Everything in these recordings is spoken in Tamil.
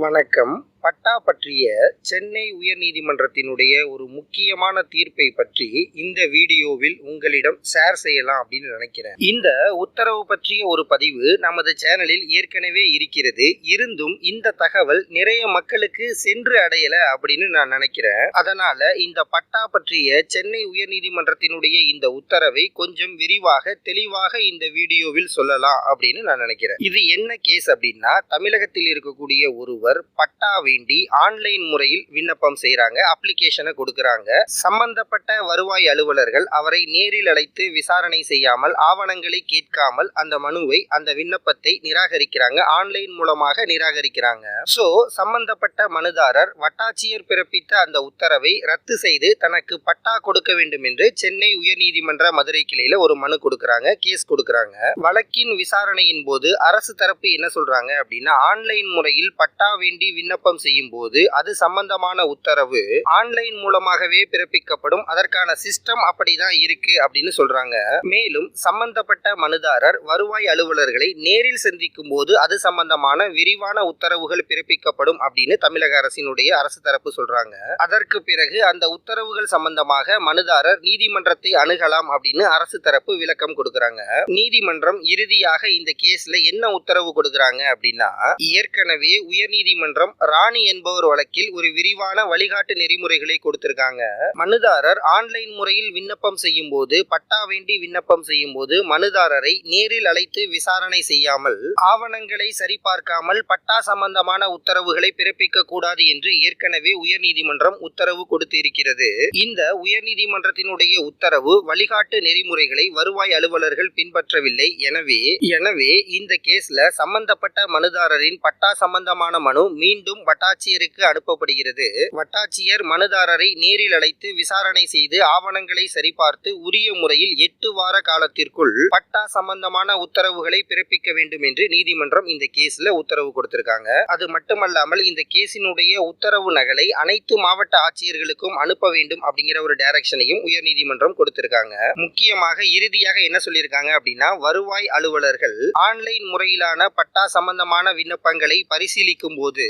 வணக்கம். பட்டா பற்றிய சென்னை உயர்நீதிமன்றத்தினுடைய ஒரு முக்கியமான தீர்ப்பை பற்றி இந்த வீடியோவில் உங்களிடம் ஷேர் செய்யலாம் அப்படின்னு நினைக்கிறேன். இந்த உத்தரவு பற்றிய ஒரு பதிவு நமது சேனலில் ஏற்கனவே இருக்கிறது. இருந்தும் இந்த தகவல் நிறைய மக்களுக்கு சென்று அடையல அப்படின்னு நான் நினைக்கிறேன். அதனால இந்த பட்டா பற்றிய சென்னை உயர்நீதிமன்றத்தினுடைய இந்த உத்தரவை கொஞ்சம் விரிவாக தெளிவாக இந்த வீடியோவில் சொல்லலாம் அப்படின்னு நான் நினைக்கிறேன். இது என்ன கேஸ் அப்படின்னா தமிழகத்தில் இருக்கக்கூடிய ஒருவர் பட்டா வேண்டி ஆன்லைன் முறையில் விண்ணப்பம் செய்கிறாங்க அப்ளிகேஷனை கொடுக்குறாங்க. சம்பந்தப்பட்ட வருவாய் அலுவலர்கள் அவரை நேரில் அழைத்து விசாரணை செய்யாமல் ஆவணங்களை கேட்காமல் அந்த மனுவை அந்த விண்ணப்பத்தை நிராகரிக்கிறாங்க ஆன்லைன் மூலமாக நிராகரிக்கிறாங்க. சோ சம்பந்தப்பட்ட மனுதாரர் வட்டாட்சியர் பிறப்பித்த அந்த உத்தரவை ரத்து செய்து தனக்கு பட்டா கொடுக்க வேண்டும் என்று சென்னை உயர்நீதிமன்ற மதுரை கிளையில ஒரு மனு கொடுக்கறாங்க கேஸ் கொடுக்கறாங்க. வழக்கின் விசாரணையின் போது அரசு தரப்பு என்ன சொல்றாங்க அப்படின்னா ஆன்லைன் முறையில் பட்டா வேண்டி விண்ணப்பம் விண்ணப்பம் செய்யும் போது அது சம்பந்தமான உத்தரவு ஆன்லைன் மூலமாகவே பிறப்பிக்கப்படும். அதற்கான சிஸ்டம் அப்படிதான் இருக்கு அப்படின்னு சொல்றாங்க. மேலும் சம்பந்தப்பட்ட மனுதாரர் வருவாய் அலுவலர்களை நேரில் சந்திக்கும் போது அது சம்பந்தமான விரிவான உத்தரவுகள் பிறப்பிக்கப்படும் அப்படின்னு தமிழக அரசினுடைய அரசு தரப்பு சொல்றாங்க. அதற்கு பிறகு அந்த உத்தரவுகள் சம்பந்தமாக மனுதாரர் நீதிமன்றத்தை அணுகலாம் அப்படின்னு அரசு தரப்பு விளக்கம் கொடுக்கறாங்க. நீதிமன்றம் இறுதியாக இந்த கேஸ்ல என்ன உத்தரவு கொடுக்கறாங்க அப்படின்னா ஏற்கனவே உயர்நீதிமன்றம் ராணி என்பவர் வழக்கில் ஒரு விரிவான வழிகாட்டு நெறிமுறைகளை கொடுத்திருக்காங்க. மனுதாரர் ஆன்லைன் முறையில் விண்ணப்பம் செய்யும் போது பட்டா வேண்டி விண்ணப்பம் செய்யும் போது மனுதாரரை நேரில் அழைத்து விசாரணை செய்யாமல் ஆவணங்களை சரிபார்க்காமல் பட்டா சம்பந்தமான உத்தரவுகளை பிறப்பிக்க கூடாது என்று ஏற்கனவே உயர்நீதிமன்றம் உத்தரவு கொடுத்திருக்கிறது. இந்த உயர்நீதிமன்றத்தினுடைய உத்தரவு வழிகாட்டு நெறிமுறைகளை வருவாய் அலுவலர்கள் பின்பற்றவில்லை. எனவே எனவே இந்த கேஸ்ல சம்பந்தப்பட்ட மனுதாரரின் பட்டா சம்பந்தமான மனு மீண்டும் வட்டாட்சியருக்கு அனுப்பப்படுகிறது. வட்டாட்சியர் மனுதாரரை நேரில் அழைத்து விசாரணை செய்து ஆவணங்களை சரிபார்த்து உரிய முறையில் எட்டு வார காலத்திற்குள் பட்டா சம்பந்தமான உத்தரவுகளை பிறப்பிக்க வேண்டும் என்று நீதிமன்றம் இந்த கேஸ்ல உத்தரவு கொடுத்திருக்காங்க. அது மட்டுமல்லாமல் இந்த கேஸினுடைய உத்தரவு நகலை அனைத்து மாவட்ட ஆட்சியர்களுக்கும் அனுப்ப வேண்டும் அப்படிங்கிற ஒரு டைரக்ஷனையும் உயர்நீதிமன்றம் கொடுத்திருக்காங்க. முக்கியமாக இறுதியாக என்ன சொல்லியிருக்காங்க அப்படின்னா வருவாய் அலுவலர்கள் ஆன்லைன் முறையிலான பட்டா சம்பந்தமான விண்ணப்பங்களை பரிசீலிக்கும் போது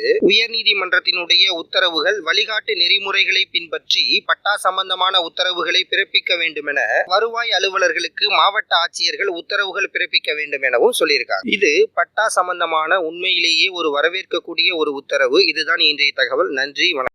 உயர்நீதிமன்றத்தினுடைய உத்தரவுகள் வழிகாட்டு நெறிமுறைகளை பின்பற்றி பட்டா சம்பந்தமான உத்தரவுகளை பிறப்பிக்க வேண்டும் என வருவாய் அலுவலர்களுக்கு மாவட்ட ஆட்சியர்கள் உத்தரவுகள் பிறப்பிக்க வேண்டும் எனவும் சொல்லியிருக்காங்க. இது பட்டா சம்பந்தமான உண்மையிலேயே ஒரு வரவேற்கக்கூடிய ஒரு உத்தரவு. இதுதான் இன்றைய தகவல். நன்றி வணக்கம்.